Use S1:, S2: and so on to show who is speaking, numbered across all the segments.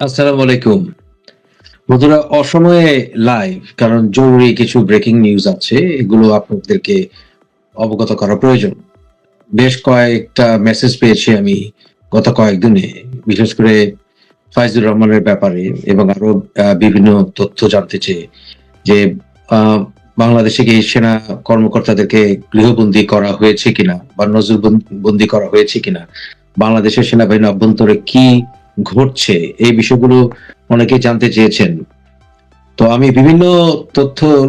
S1: আসসালামু আলাইকুম। বন্ধুরা, অসময়ে লাইভ কারণ জরুরি কিছু ব্রেকিং নিউজ আছে, এগুলো আপনাদেরকে অবগত করা প্রয়োজন। বেশ কয়েকটা মেসেজ পেয়েছি আমি গত কয়েকদিনে বিশেষ করে ফাইজুর রহমানের ব্যাপারে এবং আরও বিভিন্ন তথ্য জানতে চেয়ে যে বাংলাদেশে কি সেনা কর্মকর্তাদেরকে গৃহবন্দী করা হয়েছে কিনা বা নজরবন্দি করা হয়েছে কিনা, বাংলাদেশের সেনাবাহিনীর অভ্যন্তরে কি ঘটছে এই বিষয়গুলো অনেকে জানতে চেয়েছেন। তো আমি বিভিন্ন তথ্যর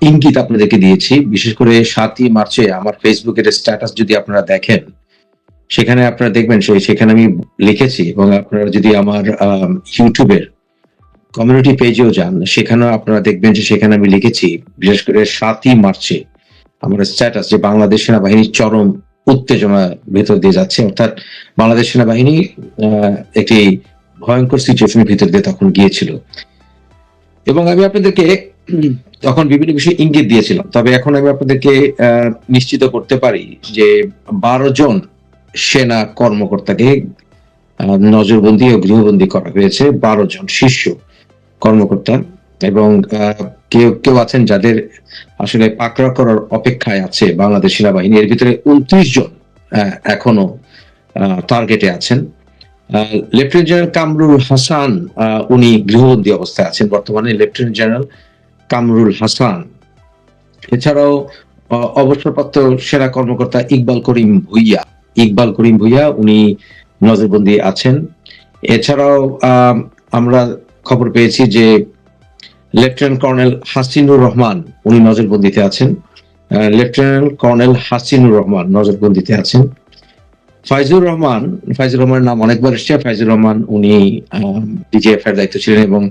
S1: ইঙ্গিত আপনাদেরকে দিয়েছি। বিশেষ করে সাতই মার্চে আমার ফেসবুকের স্ট্যাটাস যদি আপনারা দেখেন সেখানে আপনারা দেখবেন সেই সেখানে আমি লিখেছি এবং আপনারা যদি আমার আম, ইউটিউবের কমিউনিটি পেজেও যান সেখানেও আপনারা দেখবেন যে সেখানে আমি লিখেছি বিশেষ করে সাতই মার্চে আমার স্ট্যাটাস যে বাংলাদেশ সেনাবাহিনীর চরম উত্তেজনা ভেতর দিয়ে যাচ্ছে, অর্থাৎ বাংলাদেশ সেনাবাহিনী একটি ভয়ঙ্কর সিচুয়েশনের ভিতর দিয়ে তখন গিয়েছিল। এবং আমি আপনাদেরকে তখন বিভিন্ন বিষয়ে ইঙ্গিত দিয়েছিলাম, তবে এখন আমি আপনাদেরকে নিশ্চিত করতে পারি যে বারো জন সেনা কর্মকর্তাকে নজরবন্দি ও গৃহবন্দী করা হয়েছে, বারো জন শীর্ষ কর্মকর্তা এবং কেউ কেউ আছেন যাদের আসলে পাকড়া করার অপেক্ষায় আছে বাংলাদেশ সেনাবাহিনী। এর ভিতরে উনত্রিশ জন এখনও টার্গেটে আছেন। লেফটেন্যান্ট জেনারেল কামরুল হাসান উনি গৃহবন্দী অবস্থায় আছেন বর্তমানে। Lieutenant general Kamrul Hasan. এছাড়াও অবসরপ্রাপ্ত সেনা কর্মকর্তা ইকবাল করিম ভুইয়া। ইকবাল করিম ভুইয়া, উনি নজরবন্দি আছেন। এছাড়াও আমরা খবর পেয়েছি যে লেফটেন্যান্ট কর্নেল হাসিনুর রহমান উনি নজরবন্দিতে আছেন। লেফটেন্যান্ট কর্নেল হাসিনুর রহমান নজরবন্দিতে আছেন। ফাইজুর রহমান, ফাইজুর রহমানের নাম অনেকবার এসছে। ফাইজুর রহমান উনি ডিজিএফ এর দায়িত্ব ছিলেন এবং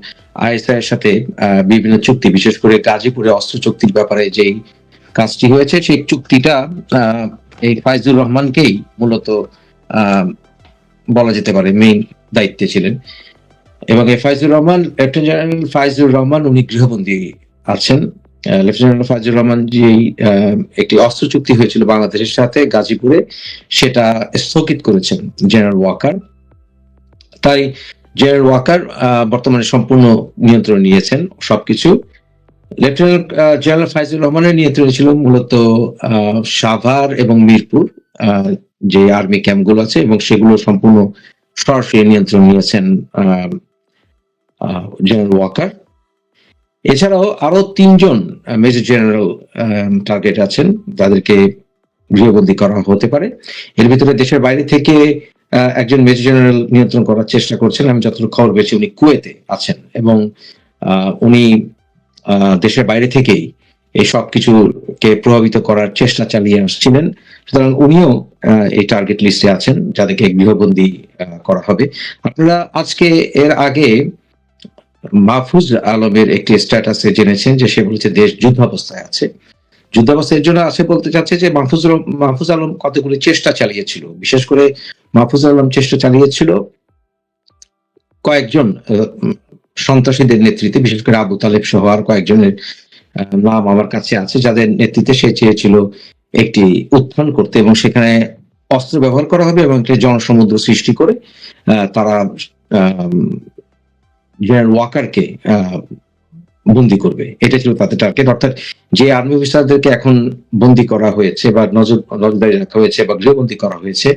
S1: আইএসআই এর সাথে বিভিন্ন চুক্তি, বিশেষ করে গাজীপুরে অস্ত্র চুক্তির ব্যাপারে যেই কাজটি হয়েছে, সেই চুক্তিটা এই ফাইজুর রহমানকেই মূলত বলা যেতে পারে মেইন দায়িত্বে ছিলেন। এবং ফাইজুর রহমান, লেফটেন্যান্ট জেনারেল ফাইজুর রহমান উনি গৃহবন্দী আছেন। লেফটেন্যান্ট জেনারেল ফাইজুর রহমান যে একটি অস্ত্র চুক্তি হয়েছিল বাংলাদেশের সাথে গাজীপুরে, সেটা স্থগিত করেছেন জেনারেল ওয়াকার। তাই জেনারেল ওয়াকার বর্তমানে সম্পূর্ণ নিয়ন্ত্রণ নিয়েছেন সবকিছু। লেফটেন্যান্ট জেনারেল ফাইজুর রহমানের নিয়ন্ত্রণে ছিল মূলত সাভার এবং মিরপুর যে আর্মি ক্যাম্পগুলো আছে এবং সেগুলো সম্পূর্ণ সরাসরি নিয়ন্ত্রণ নিয়েছেন জেনারেল ওয়াকার এছাড়াও আরও তিনজন মেজর জেনারেল টার্গেট আছেন যাদেরকে গৃহবন্দী করা হতে পারে। এর ভিতরে দেশের বাইরে থেকে একজন মেজর জেনারেল নিয়ন্ত্রণ করার চেষ্টা করছেন। আমি যতটুকু খবর পেয়েছি, উনি কুয়েতে আছেন এবং উনি দেশের বাইরে থেকেই এই সব কিছুকে প্রভাবিত করার চেষ্টা চালিয়ে আসছিলেন। সুতরাং উনিও এই টার্গেট লিস্টে আছেন, যাদেরকে গৃহবন্দী করা হবে। আপনারা আজকে এর আগে মাহফুজ আলমের একটি স্ট্যাটাসে জেনেছেন যে সে বলেছে, দেশ যুদ্ধাবস্থায় আছে। যুদ্ধাবস্থায় এর জন্য আছে বলতে চাচ্ছে যে, মাহফুজ মাহফুজ আলম কতগুলি চেষ্টা চালিয়েছিল? বিশেষ করে মাহফুজ আলম চেষ্টা চালিয়েছিল কয়েকজন সন্ত্রাসীদের নেতৃত্বে, বিশেষ করে আবু তালেব সহ আর কয়েকজনের নাম আমার কাছে আছে, যাদের নেতৃত্বে সে চেয়েছিল একটি উত্থান করতে এবং সেখানে অস্ত্র ব্যবহার করা হবে এবং একটি জনসমুদ্র সৃষ্টি করে তারা জেনারেল ওয়াকারকে বন্দি করবে। এটা ছিল তাদের টার্গেট অর্থাৎ যে আর্মি অফিসারদেরকে এখন বন্দি করা হয়েছে বা নজর, নজরদারি রাখা হয়েছে বা গৃহবন্দী করা হয়েছে,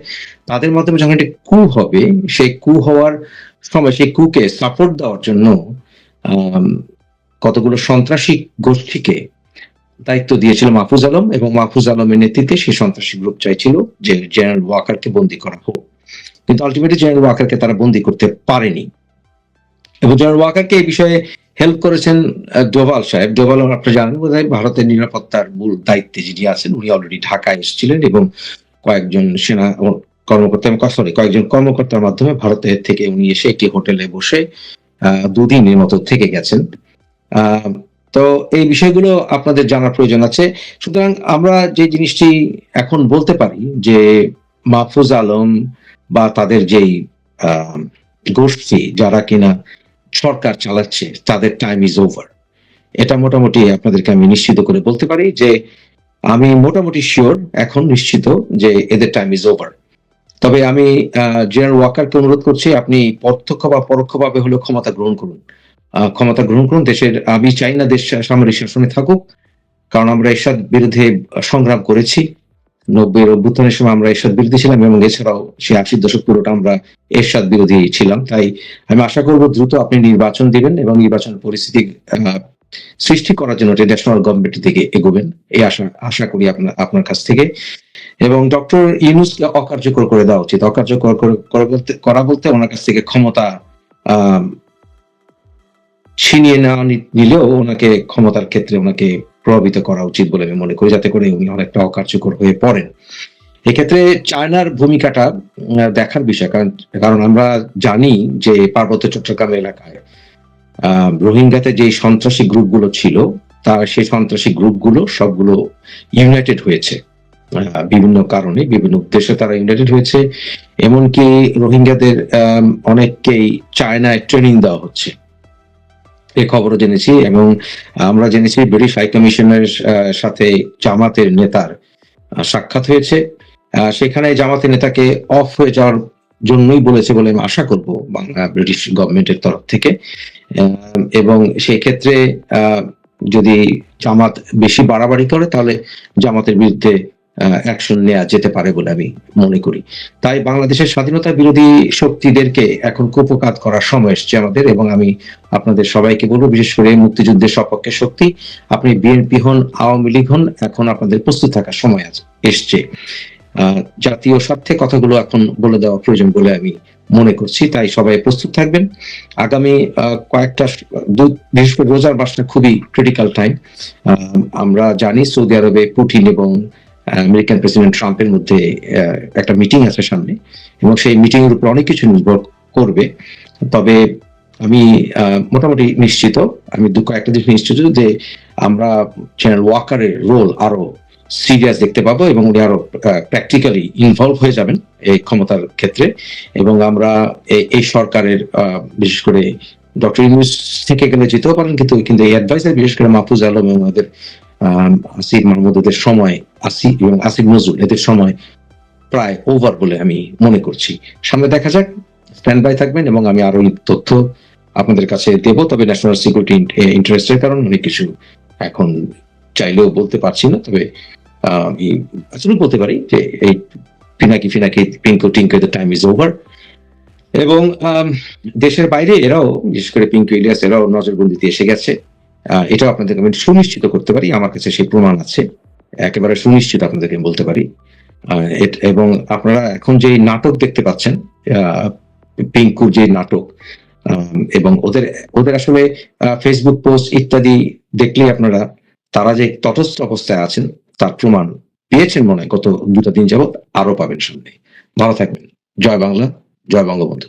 S1: তাদের মাধ্যমে যখন একটি কু হবে, সেই কু হওয়ার সময়, সেই কুকে সাপোর্ট দেওয়ার জন্য কতগুলো সন্ত্রাসী গোষ্ঠীকে দায়িত্ব দিয়েছিল মাহফুজ আলম এবং মাহফুজ আলমের নেতৃত্বে সেই সন্ত্রাসী গ্রুপ চাইছিল যে জেনারেল ওয়াকারকে বন্দি করা হোক। কিন্তু আলটিমেটলি জেনারেল ওয়াকারকে তারা বন্দি করতে পারেনি। এবং জেনারেল ওয়াকারকে এই বিষয়ে হেল্প করেছেন ডোভাল সাহেব। ডোভাল আপনি জানেন বোধ ভারতের নিরাপত্তার মূল দায়িত্বে যিনি আছেন, উনি অলরেডি ঢাকায় এসেছিলেন এবং কয়েকজন সেনা কর্মকর্তা সরি কয়েকজন কর্মকর্তার মাধ্যমে ভারতের থেকে উনি এসে একটি হোটেলে বসে দুদিনের মতো থেকে গেছেন। তো এই বিষয়গুলো আপনাদের জানার প্রয়োজন আছে। সুতরাং আমরা যে জিনিসটি এখন বলতে পারি যে মাহফুজ আলম বা তাদের যেই গোষ্ঠী, যারা কিনা সরকার চালাচ্ছে, তাদের টাইম ইজ ওভার এটা মোটামুটি আপনাদেরকে আমি নিশ্চিত করে বলতে পারি যে, আমি মোটামুটি শিওর এখন নিশ্চিত যে এদের টাইম ইজ ওভার তবে আমি জেনারেল ওয়াকারকে অনুরোধ করছি, আপনি প্রত্যক্ষ বা পরোক্ষভাবে হলেও ক্ষমতা গ্রহণ করুন। ক্ষমতা গ্রহণ করুন, দেশের, আমি চাই না দেশ সামরিক শাসনে থাকুক, কারণ আমরা এরশাদ বিরুদ্ধে সংগ্রাম করেছি। নব্বই অভ্যুত্থানের সময় আমরা এরশাদ বিরোধী ছিলাম এবং এছাড়াও সেই আশির দশক পুরোটা আমরা এরশাদ বিরোধী ছিলাম। তাই আমি আশা করব দ্রুত আপনি নির্বাচন দিবেন এবং নির্বাচন পরিস্থিতি সৃষ্টি করার জন্য ন্যাশনাল গভর্নমেন্টের দিকে এগোবেন, এই আশা আশা করি আপনার আপনার কাছ থেকে। এবং ডক্টর ইউনুসকে অকার্যকর করে দেওয়া উচিত। অকার্যকর করা বলতে ওনার কাছ থেকে ক্ষমতা ছিনিয়ে নেওয়া নিলেও ওনাকে ক্ষমতার ক্ষেত্রে ওনাকে প্রভাবিত করা উচিত বলে আমি মনে করি, যাতে করে উনি অনেকটা অকার্যকর হয়ে পড়েন। এক্ষেত্রে চায়নার ভূমিকাটা দেখার বিষয়, কারণ কারণ আমরা জানি যে পার্বত্য চট্টগ্রাম এলাকায় রোহিঙ্গাতে যে সন্ত্রাসী গ্রুপগুলো ছিল, তার সেই সন্ত্রাসী গ্রুপগুলো সবগুলো ইউনাইটেড হয়েছে। বিভিন্ন কারণে, বিভিন্ন উদ্দেশ্যে তারা ইউনাইটেড হয়েছে। এমনকি রোহিঙ্গাদের অনেককেই চায়নায় ট্রেনিং দেওয়া হচ্ছে। এই খবরও জেনেছি এবং আমরা জেনেছি ব্রিটিশ হাই কমিশনের সাথে জামাতের নেতার সাক্ষাৎ হয়েছে। সেখানে জামাতের নেতাকে অফ হয়ে যাওয়ার জন্যই বলেছে বলে আমি আশা করব বাংলা ব্রিটিশ গভর্নমেন্টের তরফ থেকে। এবং সেই ক্ষেত্রে আহ, যদি জামাত বেশি বাড়াবাড়ি করে তাহলে জামাতের বিরুদ্ধে অ্যাকশন নেওয়া যেতে পারে বলে আমি মনে করি। তাই বাংলাদেশের স্বাধীনতা বিরোধী শক্তিদেরকে এখন কুপকাত করার সময় এসছে আমাদের এবং আমি আপনাদের সবাইকে বলব, বিশেষ করে মুক্তিযুদ্ধের সপক্ষে শক্তি। আপনি বিএনপি হন, আওয়ামী লীগ হন, এখন আপনাদের প্রস্তুত থাকার সময় আছে এসছে। জাতীয় স্বার্থে কথাগুলো এখন বলে দেওয়া প্রয়োজন বলে আমি মনে করছি, তাই সবাই প্রস্তুত থাকবেন। আগামী কয়েকটা বিশেষ করে রোজার মাসটা খুবই ক্রিটিক্যাল টাইম আমরা জানি সৌদি আরবে পুটিন এবং আমেরিকান প্রেসিডেন্ট ট্রাম্পের মধ্যে একটা মিটিং আছে সামনে এবং সেই মিটিং এর উপর অনেক কিছু নির্ভর করবে। তবে আমি মোটামুটি নিশ্চিত আমি দু কয়েকটা জিনিস নিশ্চিত যে আমরা চ্যানেল ওয়াকারের রোল আরও সিরিয়াস দেখতে পাবো এবং উনি আরও প্র্যাকটিক্যালি ইনভলভ হয়ে যাবেন এই ক্ষমতার ক্ষেত্রে। এবং আমরা এই সরকারের বিশেষ করে ডক্টর ইউনুস থেকে গেলে যেতেও পারেন কিন্তু কিন্তু এই অ্যাডভাইসার বিশেষ করে মাহফুজ আলম এবং আহ, আসিফ মাহমুদ, এদের সময় আসিফ এবং আসিফ নজরুল, এদের সময় প্রায় ওভার বলে আমি মনে করছি। সামনে দেখা যাক স্ট্যান্ড বাই থাকবেন এবং আমি আরও তথ্য আপনাদের কাছে দেব, তবে ন্যাশনাল সিকিউরিটি ইন্টারেস্টের কারণ অনেক কিছু এখন চাইলেও বলতে পারছি না, তবে আসলে বলতে পারি যে এই পিনাকি ফিনাকি, পিঙ্কো টিঙ্কো দ্য টাইম ইজ ওভার এবং দেশের বাইরে এরাও, বিশেষ করে পিঙ্কু ইলিয়াস, এরাও নজরবন্দিতে এসে গেছে। এটাও আপনাদেরকে আমি সুনিশ্চিত করতে পারি আমার কাছে সেই প্রমাণ আছে একেবারে সুনিশ্চিত আপনাদেরকে বলতে পারি। এবং আপনারা এখন যে নাটক দেখতে পাচ্ছেন আহ, পিঙ্কুর যে নাটক এবং ওদের ওদের আসলে ফেসবুক পোস্ট ইত্যাদি দেখলেই আপনারা তারা যে তটস্থ অবস্থায় আছেন তার প্রমাণ পেয়েছেন মনে হয় গত দুটা দিন যাবত আরও পাবেন সামনে। ভালো থাকবেন। জয় বাংলা জয় বঙ্গবন্ধু।